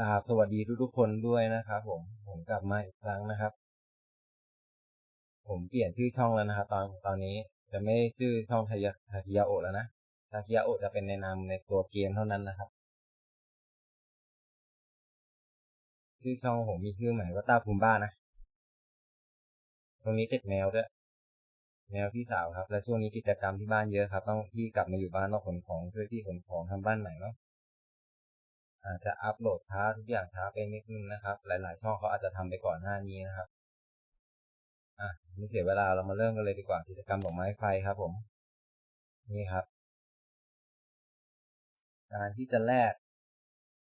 ลาสวัสดีทุกๆคนด้วยนะครับผม ผมกลับมาอีกครั้งนะครับ ผมเปลี่ยนชื่อช่องแล้วนะครับตอนตอนนี้จะไม่ชื่อช่องทายาทาคิยาโอแล้วนะทาคิยาโอจะเป็นในนามในตัวเกมเท่านั้นนะครับ ชื่อช่องผมมีชื่อใหม่ว่าตาภูมิบ้านนะ ตรงนี้ติดแมวด้วยแมวพี่สาวครับ และช่วงนี้กิจกรรมที่บ้านเยอะครับ ต้องที่กลับมาอยู่บ้านต้องขนของช่วยที่ขนของทำบ้านใหม่เนาะ อาจจะอัปโหลดช้าทุกอย่างช้าไปนิดนึงนะครับ หลาย ๆ ช่องเขาอาจจะทำไปก่อนหน้านี้นะครับ อะไม่เสียเวลาเรามาเริ่มกันเลยดีกว่ากิจกรรมดอกไม้ไฟครับ ผม นี่ครับ การที่จะแลก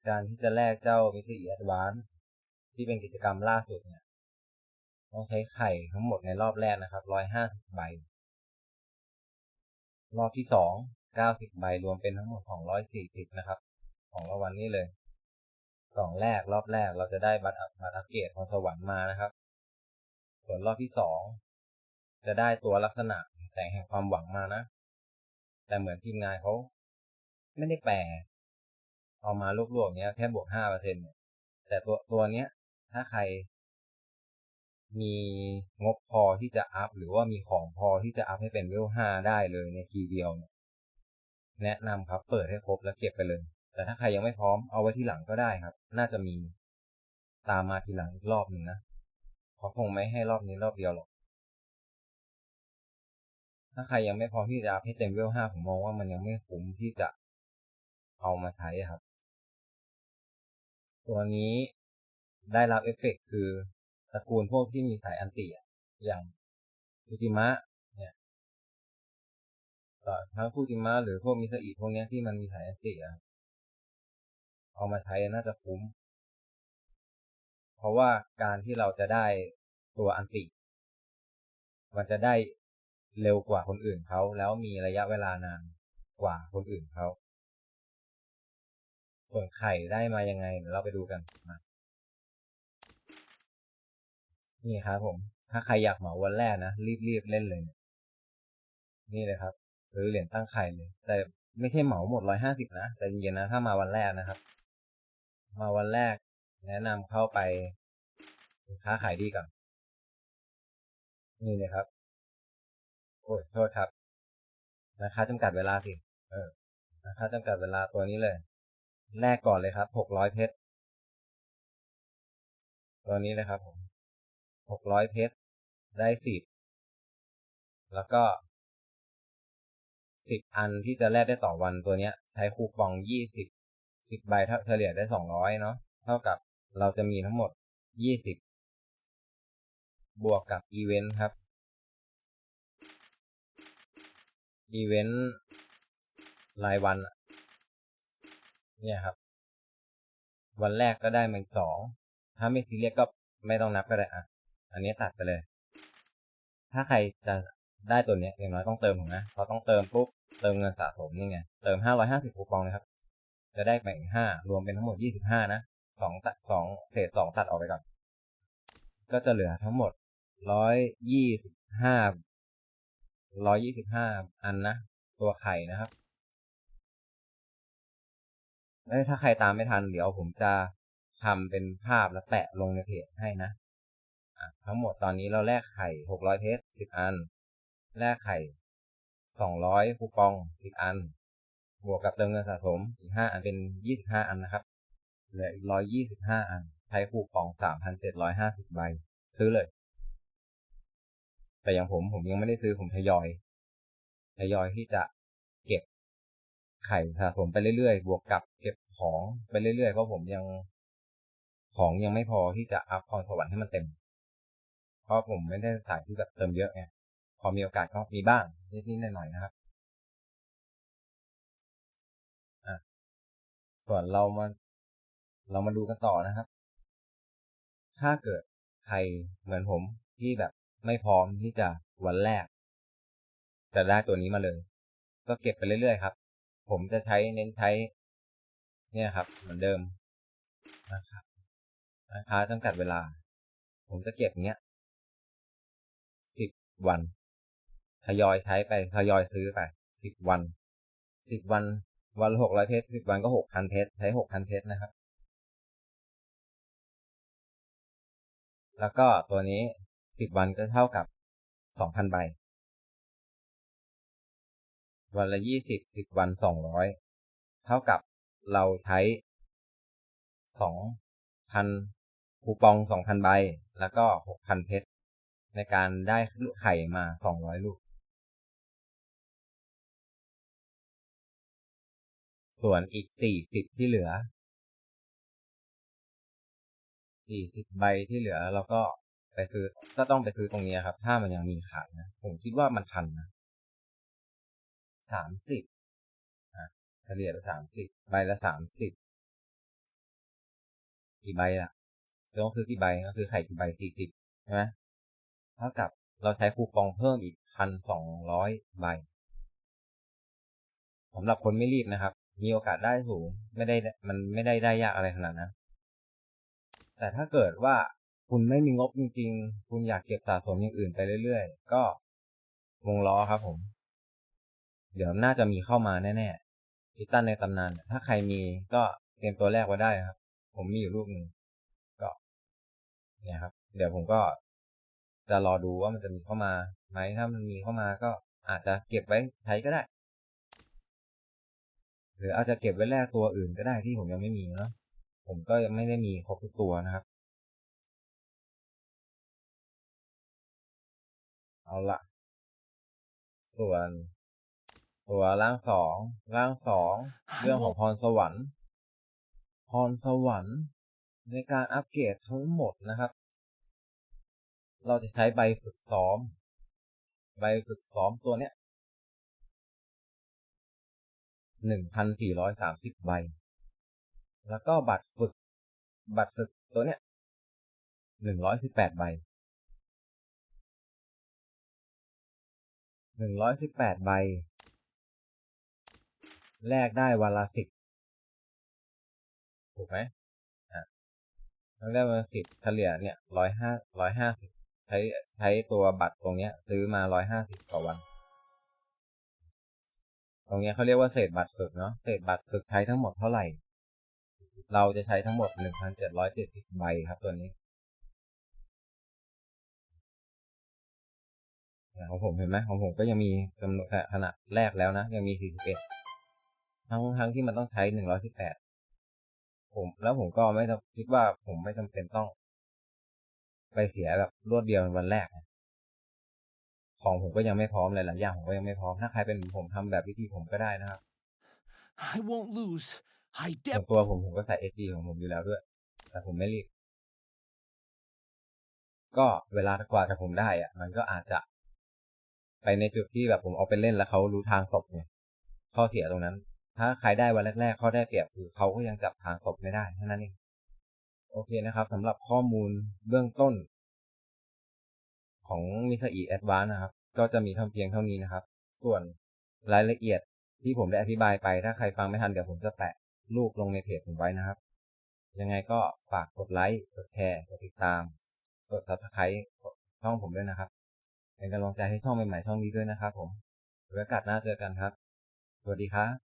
การที่จะแลกเจ้ามิสซี่แอดวานที่เป็นกิจกรรมล่าสุดเนี่ยต้องใช้ไข่ทั้งหมดในรอบแรกนะครับร้อยห้าสิบใบ รอบที่สองเก้าสิบใบรวมเป็นทั้งหมดสองร้อยสี่สิบนะครับ ของรางวัลนี่เลย กล่องแรกรอบแรกเราจะได้บัตรบัตรอัปเกรดของสวรรค์มานะครับ ส่วนรอบที่สองจะได้ตัวลักษณะแสงแห่งความหวังมานะ แต่เหมือนทีมงานเขาไม่ได้แปลเอามาลวกๆเนี้ยแค่บวกห้าเปอร์เซ็นเนี่ยแต่ตัวตัวเนี้ย ถ้าใคร มีงบพอที่จะอัพ หรือว่ามีของพอที่จะอัพให้เป็นเวลห้าได้เลยในทีเดียวเนี่ยแนะนำครับ เปิดให้ครบแล้วเก็บไปเลย แต่ถ้าใครยังไม่พร้อมเอาไว้ที่หลังก็ได้ครับ น่าจะมีตามมาทีหลังอีกรอบหนึ่งนะเขาคงไม่ให้รอบนี้รอบเดียวหรอก ถ้าใครยังไม่พร้อมที่จะอัพให้เต็มเวลห้าผมมองว่ามันยังไม่คุ้มที่จะเอามาใช้ครับ ตัวนี้ได้รับเอฟเฟกคือตระกูลพวกที่มีสายอันติอย่างฟูจิมะเนี่ยทั้งฟูจิมะหรือพวกมิสอิพวกนี้ที่มันมีสายอันติอะ เอามาใช้น่าจะคุ้ม เพราะว่าการที่เราจะได้ตัวอันติ มันจะได้เร็วกว่าคนอื่นเขาแล้วมีระยะเวลานานกว่าคนอื่นเขาส่วนไข่ได้มายังไงเราไปดูกันมานี่ครับผม ถ้าใครอยากเหมาวันแรกนะรีบๆเล่นเลย นี่เลยครับซื้อเหรียญตั้งไข่เลย แต่ไม่ใช่เหมาหมดร้อยห้าสิบนะแต่จริงนะถ้ามาวันแรกนะครับ มาวันแรก แนะนำเข้าไปค้าขายดีก่อน นี่เลยครับโอ้ยโทษครับนะคะจำกัดเวลาสิเออนะคะจำกัดเวลาตัวนี้เลย แรกก่อนเลยครับหกร้อยเพชรตัวนี้เลยครับผมหกร้อยเพชรได้สิบแล้วก็สิบอันที่จะแลกได้ต่อวันตัวเนี้ย ใช้คูปองยี่สิบ สิบใบเฉลี่ยได้สองร้อยเนาะเท่ากับเราจะมีทั้งหมดยี่สิบบวกกับอีเวนต์ครับอีเวนต์รายวันเนี่ยครับ วันแรกก็ได้มาอีกสองถ้าไม่ซีเรียสก็ไม่ต้องนับก็ได้อะ อันนี้ตัดไปเลย ถ้าใครจะได้ตัวนี้อย่างน้อยต้องเติมถูกนะพอต้องเติมปุ๊บเติมเงินสะสมนี่ไงเติมห้าร้อยห้าสิบคูปองเลยครับ จะได้ไปอีกห้ารวมเป็นทั้งหมดยี่สิบห้านะสองตัดสองเศษสองตัดออกไปก่อน ก็จะเหลือทั้งหมดร้อยยี่สิบห้าร้อยยี่สิบห้าอันนะตัวไข่นะครับเอ้ถ้าใครตามไม่ทันเดี๋ยวผมจะทำเป็นภาพแล้วแปะลงในเพจให้นะทั้งหมดตอนนี้เราแลกไข่หกร้อยเพชรสิบอัน แลกไข่สองร้อยคูปองสิบอัน บวกกับเติมเงินสะสมอีกห้าอันเป็นยี่สิบห้าอันนะครับ เหลืออีกร้อยยี่สิบห้าอัน ใช้คูปองสามพันเจ็ดร้อยห้าสิบใบ ซื้อเลย แต่อย่างผมผมยังไม่ได้ซื้อผมทยอย ทยอยที่จะเก็บไข่สะสมไปเรื่อยๆ บวกกับเก็บของไปเรื่อยๆ เพราะผมยังของยังไม่พอที่จะอัพพรสวรรค์ให้มันเต็ม เพราะผมไม่ได้สายที่แบบเติมเยอะไง พอมีโอกาสก็มีบ้างนิดๆหน่อยๆนะครับ ส่วนเรามาเรามาดูกันต่อนะครับ ถ้าเกิดใครเหมือนผมที่แบบไม่พร้อมที่จะวันแรก จะได้ตัวนี้มาเลย ก็เก็บไปเรื่อยๆครับ ผมจะใช้เน้นใช้ เนี่ยครับ เหมือนเดิมนะครับราคาจำกัดเวลา ผมจะเก็บเนี้ยสิบวันทยอยใช้ไปทยอยซื้อไปสิบวันสิบวัน วันหกร้อยเทสสิบวันก็หกพันเทสใช้หกพันเทสนะครับ แล้วก็ตัวนี้สิบวันก็เท่ากับสองพันใบ วันละยี่สิบสิบวันสองร้อยเท่ากับเราใช้สองพันคูปองสองพันใบ แล้วก็หกพันเพชรในการได้ไข่มาสองร้อยลูก ส่วนอีกสี่สิบที่เหลือสี่สิบใบที่เหลือเราก็ไปซื้อก็ต้องไปซื้อตรงนี้ครับ ถ้ามันยังมีขายนะผมคิดว่ามันทันนะสามสิบอะเฉลี่ยไปสามสิบใบละสามสิบกี่ใบล่ะต้องซื้อกี่ใบก็ซื้อไข่กี่ใบสี่สิบใช่ไหมเท่ากับเราใช้คูปองเพิ่มอีกพันสองร้อยใบสำหรับคนไม่รีบนะครับ มีโอกาสได้สูง ไม่ได้มันไม่ได้ได้ยากอะไรขนาดนั้น แต่ถ้าเกิดว่าคุณไม่มีงบจริง ๆ คุณอยากเก็บสะสมอย่างอื่นไปเรื่อยๆ ก็วงล้อครับผม เดี๋ยวน่าจะมีเข้ามาแน่ๆพิตันในตำนาน ถ้าใครมีก็เตรียมตัวแรกไว้ได้ครับ ผมมีอยู่ลูกหนึ่งก็ เนี่ยครับ เดี๋ยวผมก็จะรอดูว่ามันจะมีเข้ามาไหมถ้ามันมีเข้ามาก็อาจจะเก็บไว้ใช้ก็ได้ หรืออาจจะเก็บไว้แลกตัวอื่นก็ได้ที่ผมยังไม่มีเนาะผมก็ยังไม่ได้มีครบทุกตัวนะครับ เอาละส่วน ตัวร่างสองร่างสองเรื่องของพรสวรรค์ พรสวรรค์ในการอัปเกรดทั้งหมดนะครับ เราจะใช้ใบฝึกซ้อม ใบฝึกซ้อมตัวเนี้ย หนึ่งพันสี่ร้อยสามสิบใบ แล้วก็บัตรฝึก บัตรฝึกตัวเนี้ยหนึ่งร้อยสิบแปดใบหนึ่งร้อยสิบแปดใบ แลกได้วันละสิบถูกไหมอะต้องได้วันละสิบเฉลี่ยเนี่ยร้อยห้าร้อยห้าสิบใช้ใช้ตัวบัตรตรงเนี้ย ซื้อมาร้อยห้าสิบต่อวัน ตรงนี้เขาเรียกว่าเศษบัตรฝึกเนาะเศษบัตรฝึกใช้ทั้งหมดเท่าไหร่ เราจะใช้ทั้งหมดหนึ่งพัเจ็ดร้อยเจ็ดสิบใบครับตัวนี้ของผมเห็นไหมของผมก็ยังมีจำนวนขนาดแรกแล้วนะยังมี41ทั้งทั้งที่มันต้องใช้118ผมแล้วผมก็ไม่คิดว่าผมไม่จำเป็นต้อง ไปเสียแบบรวดเดียวในวันแรกนะ ของผมก็ยังไม่พร้อมหลายๆอย่างผมก็ยังไม่พร้อมถ้าใครเป็นผมทำแบบวิธีผมก็ได้นะครับ I won't lose. I ส่วน def ตัวผมผมก็ใส่ SG ของผมอยู่แล้วด้วย แต่ผมไม่รีบ ก็เวลากว่าจะผมได้อะมันก็อาจจะ ไปในจุดที่แบบผมเอาไปเล่นแล้วเขารู้ทางตกเนี่ยข้อเสียตรงนั้น ถ้าใครได้วันแรกๆข้อได้เปรียบคือเขาก็ยังจับทางตกไม่ได้เท่านั้นเองโอเคนะครับสำหรับข้อมูลเบื้องต้นของมิสอีแอดวานนะครับ ก็จะมีเท่าเพียงเท่านี้นะครับ ส่วนรายละเอียดที่ผมได้อธิบายไป ถ้าใครฟังไม่ทันเดี๋ยวผมจะแปะรูปลงในเพจผมไว้นะครับ ยังไงก็ฝากกดไลค์ กดแชร์ กดติดตาม กด subscribe ช่องผมด้วยนะครับ เป็นกำลังใจให้ช่องใหม่ๆช่องนี้ด้วยนะครับผมไว้โอกาสหน้าเจอกันครับ สวัสดีครับ